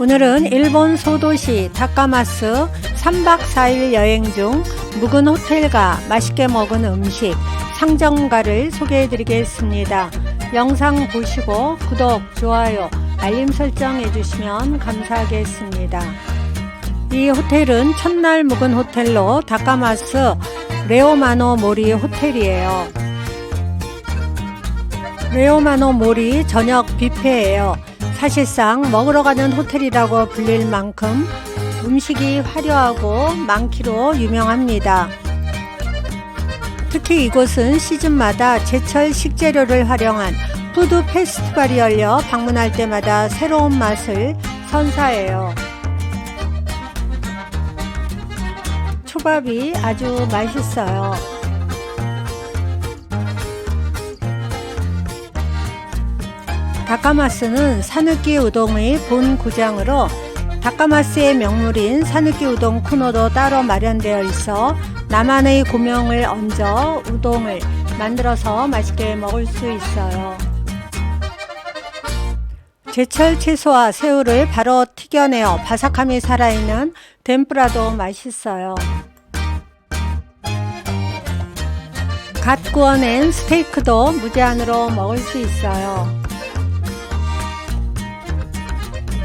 오늘은 일본 소도시 다카마스 3박 4일 여행 중 묵은 호텔과 맛있게 먹은 음식 상점가를 소개해 드리겠습니다. 영상 보시고 구독, 좋아요, 알림 설정 해주시면 감사하겠습니다. 이 호텔은 첫날 묵은 호텔로 다카마스 레오마노 모리 호텔이에요. 레오마노 모리 저녁 뷔페예요. 사실상 먹으러 가는 호텔이라고 불릴 만큼 음식이 화려하고 많기로 유명합니다. 특히 이곳은 시즌마다 제철 식재료를 활용한 푸드 페스티벌이 열려 방문할 때마다 새로운 맛을 선사해요. 초밥이 아주 맛있어요. 다카마스는 사느끼 우동의 본 구장으로 다카마스의 명물인 사느끼 우동 코너도 따로 마련되어 있어 나만의 고명을 얹어 우동을 만들어서 맛있게 먹을 수 있어요. 제철 채소와 새우를 바로 튀겨내어 바삭함이 살아있는 덴프라도 맛있어요. 갓 구워낸 스테이크도 무제한으로 먹을 수 있어요.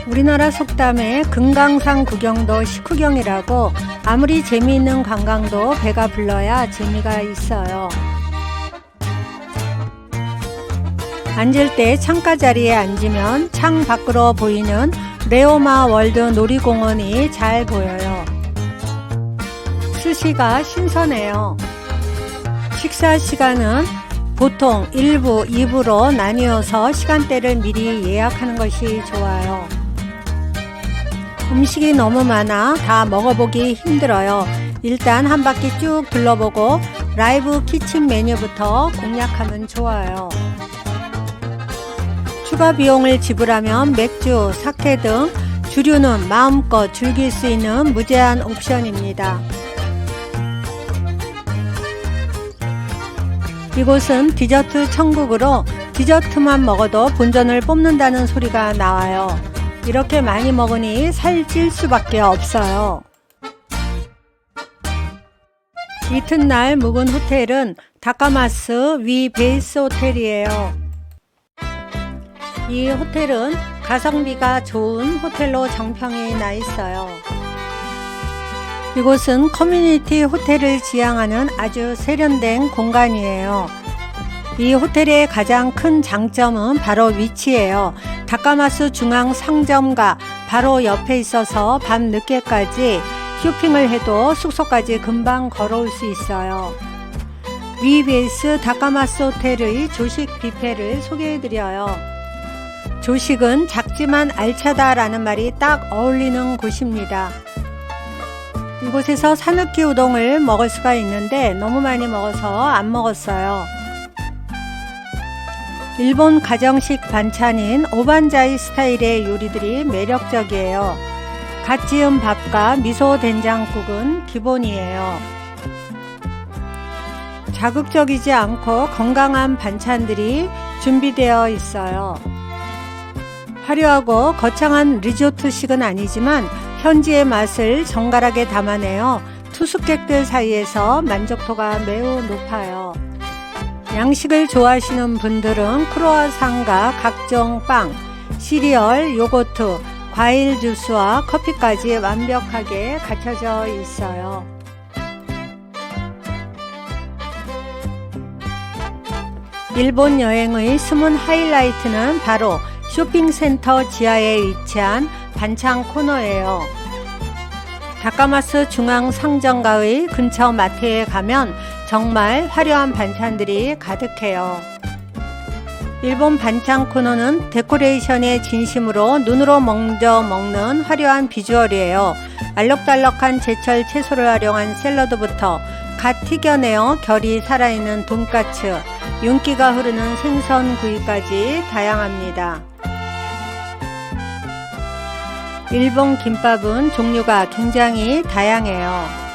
우리나라 속담에 금강산 구경도 식후경이라고 아무리 재미있는 관광도 배가 불러야 재미가 있어요. 앉을 때 창가 자리에 앉으면 창 밖으로 보이는 레오마 월드 놀이공원이 잘 보여요. 스시가 신선해요. 식사 시간은 보통 1부, 2부로 나뉘어서 시간대를 미리 예약하는 것이 좋아요. 음식이 너무 많아 다 먹어보기 힘들어요. 일단 한 바퀴 쭉 둘러보고 라이브 키친 메뉴부터 공략하면 좋아요. 추가 비용을 지불하면 맥주, 사케 등 주류는 마음껏 즐길 수 있는 무제한 옵션입니다. 이곳은 디저트 천국으로 디저트만 먹어도 본전을 뽑는다는 소리가 나와요. 이렇게 많이 먹으니 살찔 수밖에 없어요. 이튿날 묵은 호텔은 다카마스 위 베이스 호텔이에요. 이 호텔은 가성비가 좋은 호텔로 정평이 나 있어요. 이곳은 커뮤니티 호텔을 지향하는 아주 세련된 공간이에요. 이 호텔의 가장 큰 장점은 바로 위치예요. 다카마스 중앙 상점과 바로 옆에 있어서 밤 늦게까지 쇼핑을 해도 숙소까지 금방 걸어올 수 있어요. 위베이스 다카마스 호텔의 조식 뷔페를 소개해드려요. 조식은 작지만 알차다라는 말이 딱 어울리는 곳입니다. 이곳에서 사느끼 우동을 먹을 수가 있는데 너무 많이 먹어서 안 먹었어요. 일본 가정식 반찬인 오반자이 스타일의 요리들이 매력적이에요. 갓 지은 밥과 미소 된장국은 기본이에요. 자극적이지 않고 건강한 반찬들이 준비되어 있어요. 화려하고 거창한 리조트식은 아니지만 현지의 맛을 정갈하게 담아내어 투숙객들 사이에서 만족도가 매우 높아요. 양식을 좋아하시는 분들은 크로아상과 각종 빵, 시리얼, 요거트, 과일 주스와 커피까지 완벽하게 갖춰져 있어요. 일본 여행의 숨은 하이라이트는 바로 쇼핑센터 지하에 위치한 반찬 코너예요. 다카마스 중앙 상점가의 근처 마트에 가면 정말 화려한 반찬들이 가득해요. 일본 반찬 코너는 데코레이션의 진심으로 눈으로 먼저 먹는 화려한 비주얼이에요. 알록달록한 제철 채소를 활용한 샐러드부터 갓 튀겨내어 결이 살아있는 돈까츠, 윤기가 흐르는 생선 구이까지 다양합니다. 일본 김밥은 종류가 굉장히 다양해요.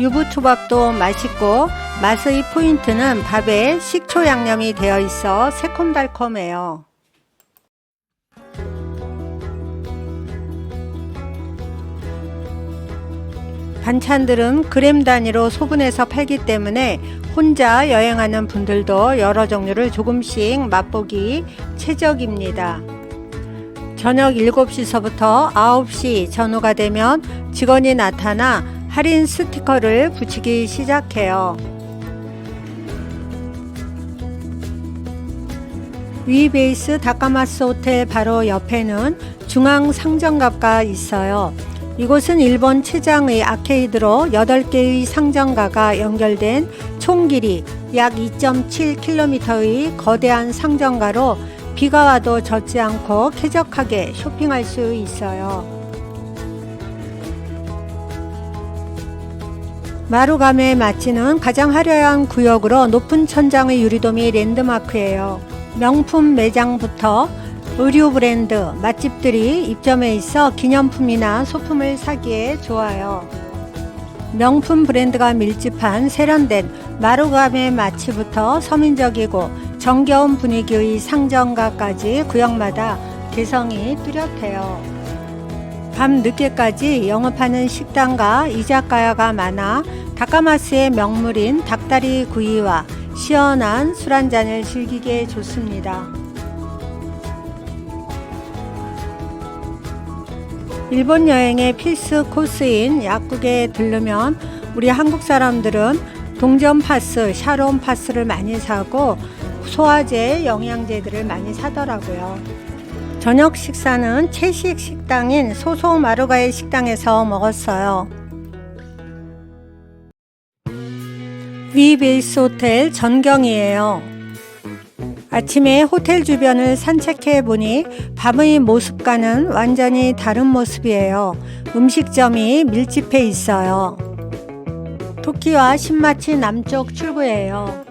유부초밥도 맛있고 맛의 포인트는 밥에 식초 양념이 되어 있어 새콤달콤해요. 반찬들은 그램 단위로 소분해서 팔기 때문에 혼자 여행하는 분들도 여러 종류를 조금씩 맛보기 최적입니다. 저녁 7시서부터 9시 전후가 되면 직원이 나타나 할인 스티커를 붙이기 시작해요. 위베이스 다카마스 호텔 바로 옆에는 중앙 상점가가 있어요. 이곳은 일본 최장의 아케이드로 8개의 상점가가 연결된 총 길이 약 2.7km의 거대한 상점가로 비가 와도 젖지 않고 쾌적하게 쇼핑할 수 있어요. 마루가메 마치는 가장 화려한 구역으로 높은 천장의 유리돔이 랜드마크예요. 명품 매장부터 의류 브랜드, 맛집들이 입점해 있어 기념품이나 소품을 사기에 좋아요. 명품 브랜드가 밀집한 세련된 마루가메 마치부터 서민적이고 정겨운 분위기의 상점가까지 구역마다 개성이 뚜렷해요. 밤 늦게까지 영업하는 식당과 이자카야가 많아 다카마스의 명물인 닭다리 구이와 시원한 술 한잔을 즐기기에 좋습니다. 일본 여행의 필수 코스인 약국에 들르면 우리 한국 사람들은 동전 파스, 샤론 파스를 많이 사고 소화제, 영양제들을 많이 사더라고요. 저녁 식사는 채식 식당인 소소 마루가의 식당에서 먹었어요. 위베이스 호텔 전경이에요. 아침에 호텔 주변을 산책해 보니 밤의 모습과는 완전히 다른 모습이에요. 음식점이 밀집해 있어요. 토끼와 신마치 남쪽 출구예요.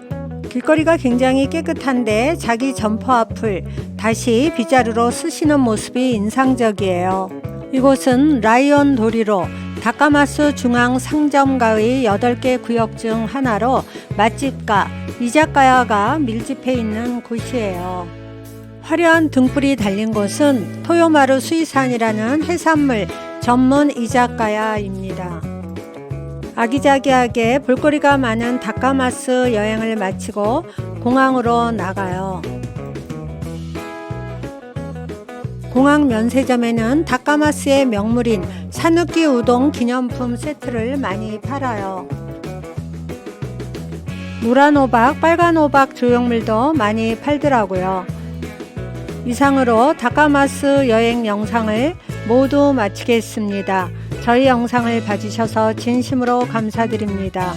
길거리가 굉장히 깨끗한데 자기 점퍼 앞을 다시 빗자루로 쓰시는 모습이 인상적이에요. 이곳은 라이온 도리로 다카마스 중앙 상점가의 8개 구역 중 하나로 맛집과 이자카야가 밀집해 있는 곳이에요. 화려한 등불이 달린 곳은 토요마루 수이산이라는 해산물 전문 이자카야입니다. 아기자기하게 볼거리가 많은 다카마스 여행을 마치고 공항으로 나가요. 공항 면세점에는 다카마스의 명물인 사누키 우동 기념품 세트를 많이 팔아요. 노란 호박, 빨간 호박 조형물도 많이 팔더라고요. 이상으로 다카마스 여행 영상을 모두 마치겠습니다. 저희 영상을 봐주셔서 진심으로 감사드립니다.